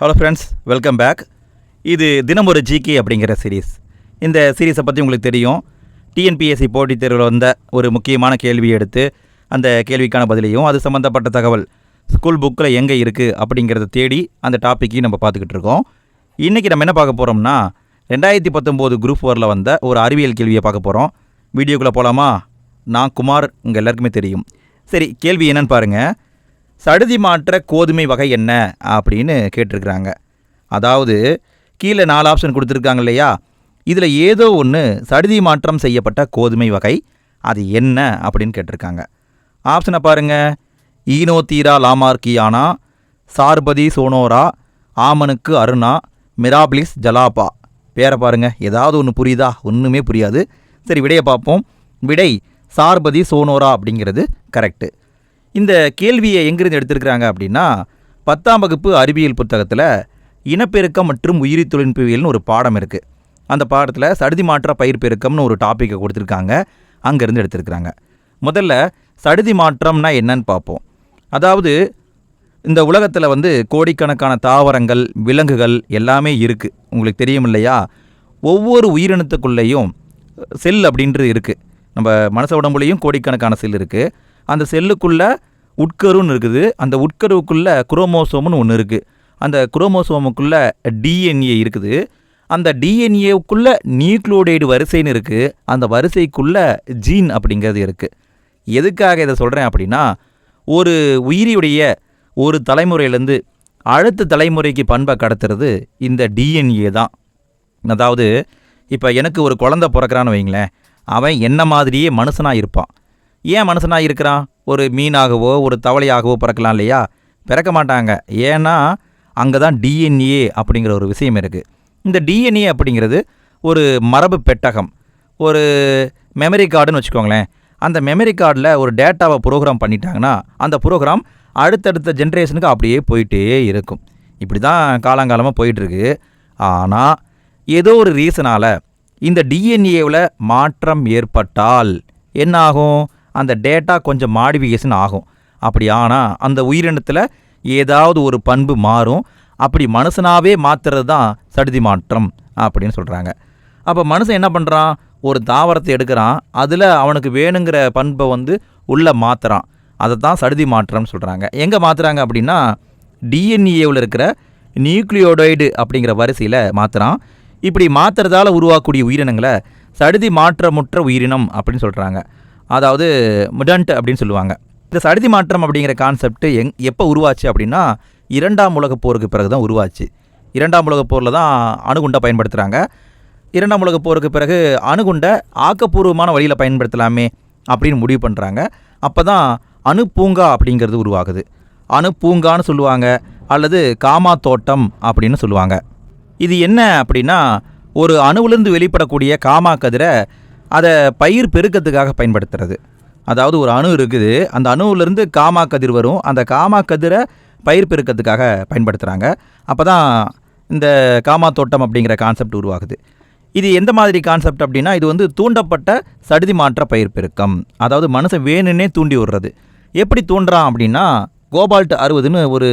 Hello friends welcome back இது தினம் ஒரு ஜிகே அப்படிங்கிற சீரீஸ் இந்த சீரீஸை பற்றி உங்களுக்கு தெரியும். டிஎன்பிஎஸ்சி போட்டித் தேர்வில் வந்த ஒரு முக்கியமான கேள்வியை எடுத்து அந்த கேள்விக்கான பதிலையும் அது சம்மந்தப்பட்ட தகவல் ஸ்கூல் புக்கில் எங்கே இருக்குது அப்படிங்கிறத தேடி அந்த டாப்பிக்கையும் நம்ம பார்த்துக்கிட்டு இருக்கோம். இன்றைக்கி நம்ம என்ன பார்க்க போகிறோம்னா ரெண்டாயிரத்தி பத்தொம்போது குரூப் ஃபோரில் வந்த ஒரு அறிவியல் கேள்வியை பார்க்க போகிறோம் வீடியோக்குள்ளே போகலாமா நான் குமார் உங்கள் எல்லாருக்குமே தெரியும். சரி கேள்வி என்னென்னு பாருங்கள் சடுதி மாற்ற கோதுமை வகை என்ன அப்படின்னு கேட்டிருக்கிறாங்க. அதாவது கீழே நாலு ஆப்ஷன் கொடுத்துருக்காங்க இல்லையா? இதில் ஏதோ ஒன்று சடுதி மாற்றம் செய்யப்பட்ட கோதுமை வகை அது என்ன அப்படின்னு கேட்டிருக்காங்க. ஆப்ஷனை பாருங்கள் ஈனோத்தீரா லாமார்கியானா சார்பதி சோனோரா ஆமனுக்கு அருணா மிராபிலிஸ் ஜலாபா. பேரை பாருங்கள் ஏதாவது ஒன்று புரியுதா? ஒன்றுமே புரியாது. சரி விடையை பார்ப்போம். விடை சார்பதி சோனோரா அப்படிங்கிறது கரெக்டு இந்த கேள்வியை எங்கிருந்து எடுத்திருக்கிறாங்க அப்படின்னா பத்தாம் வகுப்பு அறிவியல் புத்தகத்தில் இனப்பெருக்கம் மற்றும் உயிரி தொழில்நுட்பவியல்னு ஒரு பாடம் இருக்குது அந்த பாடத்தில் சடுதி மாற்ற பயிர் பெருக்கம்னு ஒரு டாப்பிக்கை கொடுத்துருக்காங்க. அங்கேருந்து எடுத்திருக்கிறாங்க. முதல்ல சடுதி மாற்றம்னா என்னன்னு பார்ப்போம். அதாவது இந்த உலகத்தில் வந்து கோடிக்கணக்கான தாவரங்கள் விலங்குகள் எல்லாமே இருக்குது உங்களுக்கு தெரியும் இல்லையா? ஒவ்வொரு உயிரினத்துக்குள்ளேயும் செல் அப்படின்றது இருக்குது நம்ம மனச உடம்புலேயும் கோடிக்கணக்கான செல் இருக்குது அந்த செல்லுக்குள்ளே உட்கருன்னு இருக்குது. அந்த உட்கருவுக்குள்ளே குரோமோசோம்னு ஒன்று இருக்குது அந்த குரோமோசோமுக்குள்ளே டிஎன்ஏ இருக்குது. அந்த டிஎன்ஏவுக்குள்ளே நியூக்ளோடைடு வரிசைன்னு இருக்குது அந்த வரிசைக்குள்ளே ஜீன் அப்படிங்கிறது இருக்குது எதுக்காக இதை சொல்கிறேன் அப்படின்னா ஒரு உயிரியுடைய ஒரு தலைமுறையிலேருந்து அடுத்த தலைமுறைக்கு பண்பை கடத்துறது இந்த டிஎன்ஏ தான். அதாவது இப்போ எனக்கு ஒரு குழந்த பிறக்கிறான்னு வைங்களேன் அவன் என்ன மாதிரியே மனுஷனாக இருப்பான். ஏன் மனுஷனாக இருக்கிறான்? ஒரு மீனாகவோ ஒரு தவளையாகவோ பிறக்கலாம் இல்லையா? பிறக்க மாட்டாங்க. ஏன்னா அங்கே தான் டிஎன்ஏ அப்படிங்கிற ஒரு விஷயம் இருக்குது இந்த டிஎன்ஏ அப்படிங்கிறது ஒரு மரபு பெட்டகம். ஒரு மெமரி கார்டுன்னு வச்சுக்கோங்களேன். அந்த மெமரி கார்டில் ஒரு டேட்டாவை ப்ரோக்ராம் பண்ணிட்டாங்கன்னா அந்த ப்ரோக்ராம் அடுத்தடுத்த ஜென்ரேஷனுக்கு அப்படியே போயிட்டே இருக்கும். இப்படி தான் காலங்காலமாக போயிட்டுருக்கு. ஆனால் ஏதோ ஒரு ரீசனால் இந்த டிஎன்ஏவில் மாற்றம் ஏற்பட்டால் என்னாகும் அந்த டேட்டா கொஞ்சம் மாடிஃபிகேஷன் ஆகும். அப்படி ஆனால் அந்த உயிரினத்தில் ஏதாவது ஒரு பண்பு மாறும். அப்படி மனுஷனாகவே மாற்றுறது தான் சடுதி மாற்றம் அப்படின்னு சொல்கிறாங்க அப்போ மனுஷன் என்ன பண்ணுறான் ஒரு தாவரத்தை எடுக்கிறான். அதில் அவனுக்கு வேணுங்கிற பண்பை வந்து உள்ளே மாற்றுறான் அதை தான் சடுதி மாற்றம்னு சொல்கிறாங்க எங்கே மாற்றுறாங்க அப்படின்னா டிஎன்ஏவில் இருக்கிற நியூக்ளியோடைடு அப்படிங்கிற வரிசையில் மாற்றுறான் இப்படி மாற்றுறதால உருவாக்கக்கூடிய உயிரினங்களை சடுதி மாற்றமுற்ற உயிரினம் அப்படின்னு சொல்கிறாங்க அதாவது மிடன்ட் அப்படின்னு சொல்லுவாங்க. இந்த சடுதி மாற்றம் அப்படிங்கிற கான்செப்ட் எங் எப்போ உருவாச்சு அப்படின்னா இரண்டாம் உலகப் போருக்கு பிறகு தான் உருவாச்சு. இரண்டாம் உலகப் போரில் தான் அணுகுண்டை பயன்படுத்துகிறாங்க இரண்டாம் உலகப் போருக்கு பிறகு அணுகுண்டை ஆக்கப்பூர்வமான வழியில் பயன்படுத்தலாமே அப்படின்னு முடிவு பண்ணுறாங்க அப்போ தான் அணு பூங்கா அப்படிங்கிறது உருவாகுது. அணு பூங்கான்னு சொல்லுவாங்க அல்லது காமா தோட்டம் அப்படின்னு சொல்லுவாங்க. இது என்ன அப்படின்னா ஒரு அணுவிலிருந்து வெளிப்படக்கூடிய காமா கதிரை அதை பயிர் பெருக்கத்துக்காக பயன்படுத்துறது. அதாவது ஒரு அணு இருக்குது அந்த அணுவிலேருந்து காமா கதிர் வரும். அந்த காமா கதிரை பயிர் பெருக்கத்துக்காக பயன்படுத்துகிறாங்க அப்போ தான் இந்த காமா தோட்டம் அப்படிங்கிற கான்செப்ட் உருவாகுது. இது எந்த மாதிரி கான்செப்ட் அப்படின்னா இது வந்து தூண்டப்பட்ட சடுதி மாற்ற பயிர் பெருக்கம். அதாவது மனுஷன் வேணுன்னே தூண்டி விடுறது. எப்படி தூண்டுறான் அப்படின்னா கோபால்ட் அறுபதுன்னு ஒரு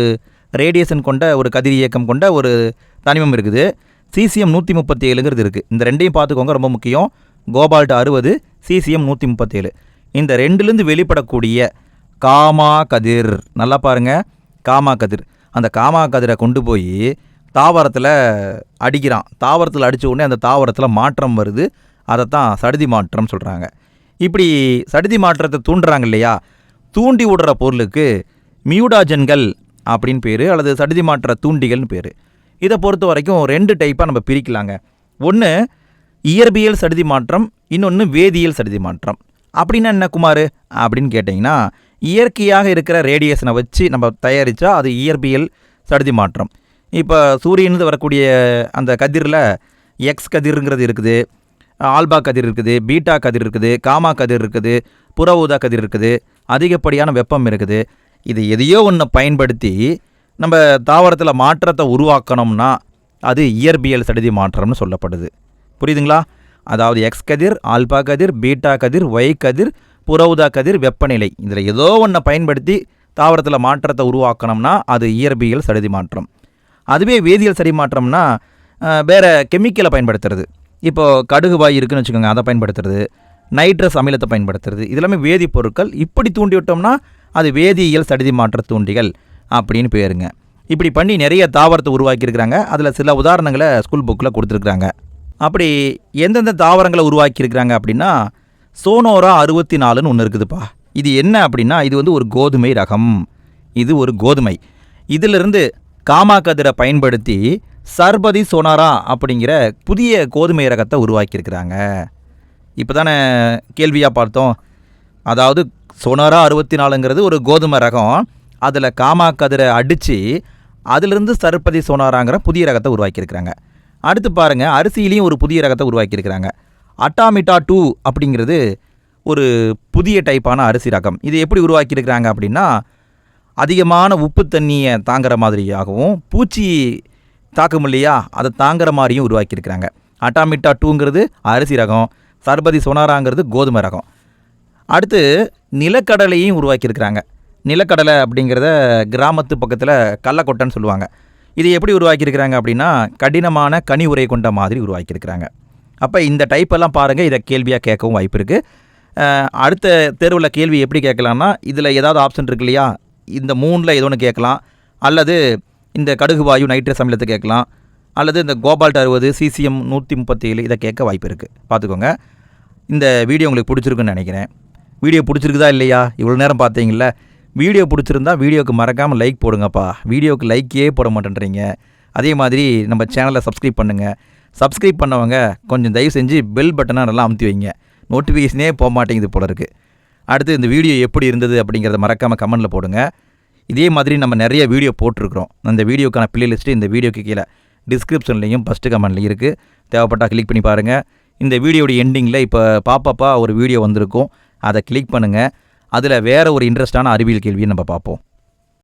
ரேடியேஷன் கொண்ட ஒரு கதிர் இயக்கம் கொண்ட ஒரு தனிமம் இருக்குது. சிசிஎம் நூற்றி முப்பத்தி ஏழுங்கிறது இருக்குது இந்த ரெண்டையும் பார்த்துக்கோங்க ரொம்ப முக்கியம். கோபால்ட் அறுபது சிசிஎம் நூற்றி முப்பத்தேழு இந்த ரெண்டுலேருந்து வெளிப்படக்கூடிய காமா கதிர். நல்லா பாருங்கள் காமா கதிர். அந்த காமா கதிரை கொண்டு போய் தாவரத்தில் அடிக்கிறான். தாவரத்தில் அடித்த உடனே அந்த தாவரத்தில் மாற்றம் வருது. அதைத்தான் சடுதி மாற்றம் சொல்கிறாங்க இப்படி சடுதி மாற்றத்தை தூண்டுறாங்க இல்லையா? தூண்டி விடுற பொருளுக்கு மியூடாஜன்கள் அப்படின்னு பேர் அல்லது சடுதி மாற்ற தூண்டிகள்னு பேர். இதை பொறுத்த வரைக்கும் ரெண்டு டைப்பாக நம்ம பிரிக்கலாங்க. ஒன்று இயற்பியல் சடுதி மாற்றம் இன்னொன்று வேதியியல் சடுதி மாற்றம். அப்படின்னா என்ன குமார்? அப்படின்னு கேட்டிங்கன்னா இயற்கையாக இருக்கிற ரேடியேஷனை வச்சு நம்ம தயாரித்தா அது இயற்பியல் சடுதி மாற்றம். இப்போ சூரியனிலிருந்து வரக்கூடிய அந்த கதிரில் எக்ஸ் கதிருங்கிறது இருக்குது ஆல்பா கதிர் இருக்குது பீட்டா கதிர் இருக்குது காமா கதிர் இருக்குது புற ஊதா கதிர் இருக்குது அதிகப்படியான வெப்பம் இருக்குது. இது எதையோ ஒன்று பயன்படுத்தி நம்ம தாவரத்தில் மாற்றத்தை உருவாக்கணும்னா அது இயற்பியல் சடுதி மாற்றம்னு சொல்லப்படுது. புரியுதுங்களா? அதாவது எக்ஸ் கதிர் ஆல்பா கதிர் பீட்டா கதிர் ஒய் கதிர் புறவுதா கதிர் வெப்பநிலை. இதில் ஏதோ ஒன்றை பயன்படுத்தி தாவரத்தில் மாற்றத்தை உருவாக்கணும்னா அது இயற்பியல் சடுதி மாற்றம். அதுவே வேதியியல் சரி மாற்றம்னா வேறு கெமிக்கலை பயன்படுத்துறது. இப்போது கடுகு வாய் இருக்குன்னு வச்சுக்கோங்க அதை பயன்படுத்துறது. நைட்ரஸ் அமிலத்தை பயன்படுத்துறது. இதெல்லாமே வேதிப்பொருட்கள் இப்படி தூண்டி விட்டோம்னா அது வேதியியல் சடிதி மாற்ற தூண்டிகள் அப்படின்னு பேருங்க. இப்படி பண்ணி நிறைய தாவரத்தை உருவாக்கியிருக்கிறாங்க. அதில் சில உதாரணங்களை ஸ்கூல் புக்கில் கொடுத்துருக்குறாங்க. அப்படி எந்தெந்த தாவரங்களை உருவாக்கியிருக்கிறாங்க அப்படின்னா சோனோரா அறுபத்தி நாலுன்னு ஒன்று இருக்குதுப்பா. இது என்ன அப்படின்னா இது வந்து ஒரு கோதுமை ரகம். இது ஒரு கோதுமை. இதிலிருந்து காமா கதிரை பயன்படுத்தி சர்பதி சோனாரா அப்படிங்கிற புதிய கோதுமை ரகத்தை உருவாக்கியிருக்கிறாங்க. இப்போ தானே கேள்வியாக பார்த்தோம். அதாவது சோனாரா அறுபத்தி நாலுங்கிறது ஒரு கோதுமை ரகம். அதில் காமா கதிரை அடித்து அதிலிருந்து சர்பதி சோனாராங்கிற புதிய ரகத்தை உருவாக்கியிருக்கிறாங்க. அடுத்து பாருங்கள் அரிசியிலையும் ஒரு புதிய ரகத்தை உருவாக்கியிருக்கிறாங்க. அட்டாமிட்டா டூ அப்படிங்கிறது ஒரு புதிய டைப்பான அரிசி ரகம். இது எப்படி உருவாக்கியிருக்கிறாங்க அப்படின்னா அதிகமான உப்பு தண்ணியை தாங்குற மாதிரியாகவும் பூச்சி தாக்கம் இல்லையா அதை தாங்குற மாதிரியும் உருவாக்கியிருக்கிறாங்க. அட்டாமிட்டா டூங்கிறது அரிசி ரகம் சர்பதி சொனாராங்கிறது கோதுமை ரகம். அடுத்து நிலக்கடலையும் உருவாக்கியிருக்கிறாங்க. நிலக்கடலை அப்படிங்கிறத கிராமத்து பக்கத்தில் கள்ளக்கொட்டைன்னு சொல்லுவாங்க. இது எப்படி உருவாக்கியிருக்கிறாங்க அப்படின்னா கடினமான கனி உரை கொண்ட மாதிரி உருவாக்கியிருக்கிறாங்க. அப்போ இந்த டைப்பெல்லாம் பாருங்கள் இதை கேள்வியாக கேட்கவும் வாய்ப்பு இருக்குது அடுத்த தேர்வில் கேள்வி எப்படி கேட்கலாம்னா இதில் ஏதாவது ஆப்ஷன் இருக்கு இல்லையா? இந்த மூணில் ஏதோ ஒன்று கேட்கலாம். அல்லது இந்த கடுகு வாயு நைட்ரஸ் அமிலத்தை கேட்கலாம். அல்லது இந்த கோபால்ட் அறுபது சிசிஎம் நூற்றி முப்பத்தி ஏழு இதை கேட்க வாய்ப்பு இருக்குது பார்த்துக்கோங்க. இந்த வீடியோ உங்களுக்கு பிடிச்சிருக்குன்னு நினைக்கிறேன். வீடியோ பிடிச்சிருக்குதா இல்லையா? இவ்வளோ நேரம் பார்த்தீங்களா வீடியோ பிடிச்சிருந்தா வீடியோக்கு மறக்காமல் லைக் போடுங்கப்பா. வீடியோக்கு லைக்கே போட மாட்டேன்றீங்க. அதே மாதிரி நம்ம சேனலை சப்ஸ்கிரைப் பண்ணுங்கள் சப்ஸ்கிரைப் பண்ணவங்க கொஞ்சம் தயவு செஞ்சு பெல் பட்டனை நல்லா அமுத்தி வைங்க. நோட்டிஃபிகேஷனே போக மாட்டேங்குது போல இருக்குது அடுத்து இந்த வீடியோ எப்படி இருந்தது அப்படிங்கிறத மறக்காமல் கமெண்டில் போடுங்க. இதே மாதிரி நம்ம நிறைய வீடியோ போட்டிருக்கிறோம். அந்த வீடியோக்கான பிளேலிஸ்ட்டு இந்த வீடியோக்கு கீழே டிஸ்கிரிப்ஷன்லேயும் ஃபஸ்ட்டு கமெண்ட்லையும் இருக்குது தேவைப்பட்டால் கிளிக் பண்ணி பாருங்கள் இந்த வீடியோடைய எண்டிங்கில் இப்போ பாப்பாப்பா ஒரு வீடியோ வந்திருக்கும். அதை கிளிக் பண்ணுங்கள் அதில் வேற ஒரு இன்ட்ரெஸ்டான அறிவியல் கேள்வியை நம்ம பார்ப்போம்.